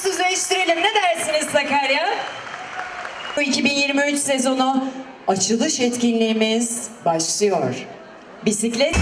ölümsüzleştirelim. Ne dersiniz Sakarya? Bu 2023 sezonu açılış etkinliğimiz başlıyor. Bisiklet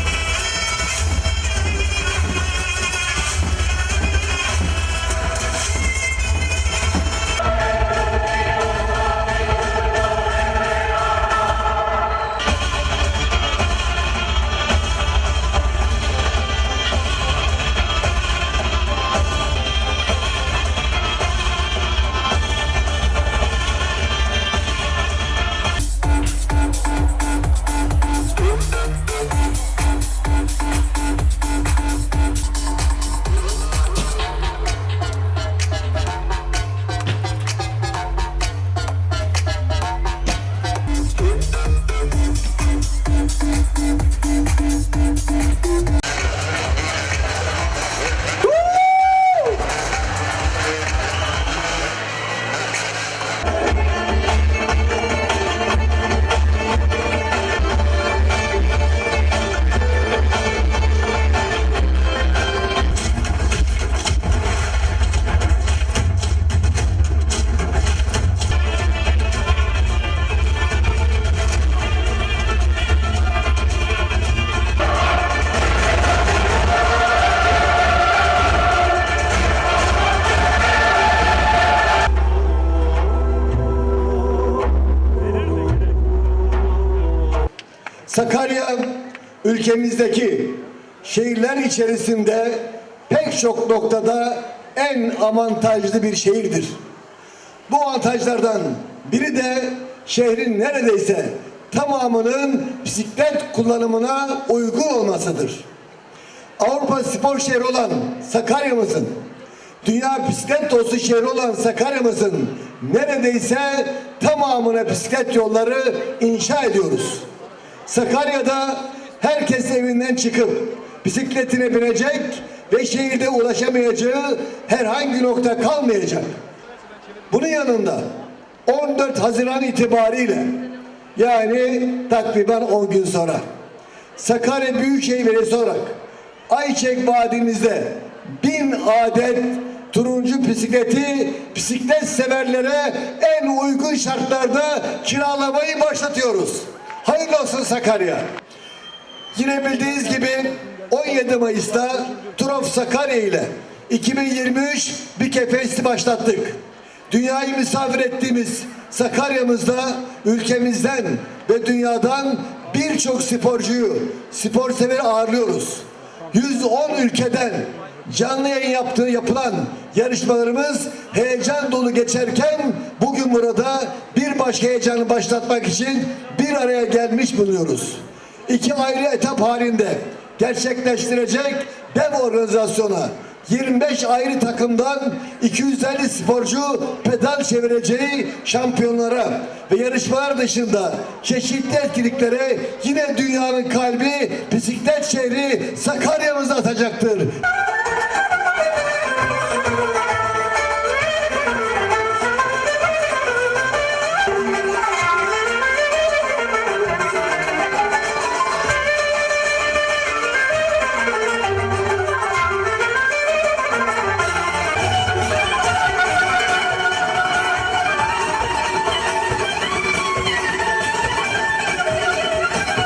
Sakarya ülkemizdeki şehirler içerisinde pek çok noktada en avantajlı bir şehirdir. Bu avantajlardan biri de şehrin neredeyse tamamının bisiklet kullanımına uygun olmasıdır. Avrupa spor şehri olan Sakarya'mızın, dünya bisiklet dostu şehri olan Sakarya'mızın neredeyse tamamına bisiklet yolları inşa ediyoruz. Sakarya'da herkes evinden çıkıp bisikletine binecek ve şehirde ulaşamayacağı herhangi nokta kalmayacak. Bunun yanında 14 Haziran itibariyle yani takriben 10 gün sonra Sakarya Büyükşehir Belediyesi olarak Ayçek Vadimizde bin adet turuncu bisikleti bisiklet severlere en uygun şartlarda kiralamayı başlatıyoruz. Hayırlı olsun Sakarya. Yine bildiğiniz gibi 17 Mayıs'ta Turof Sakarya ile 2023 bir kefesti başlattık. Dünyayı misafir ettiğimiz Sakarya'mızda ülkemizden ve dünyadan birçok sporcuyu, spor severi ağırlıyoruz. 110 ülkeden canlı yayın yaptığı yapılan yarışmalarımız heyecan dolu geçerken bugün burada bir başka heyecanı başlatmak için bir araya gelmiş bulunuyoruz. İki ayrı etap halinde gerçekleştirecek dev organizasyona 25 ayrı takımdan 250 sporcu pedal çevireceği şampiyonlara ve yarışmalar dışında çeşitli etkinliklere yine dünyanın kalbi bisiklet şehri Sakarya'mızı atacaktır.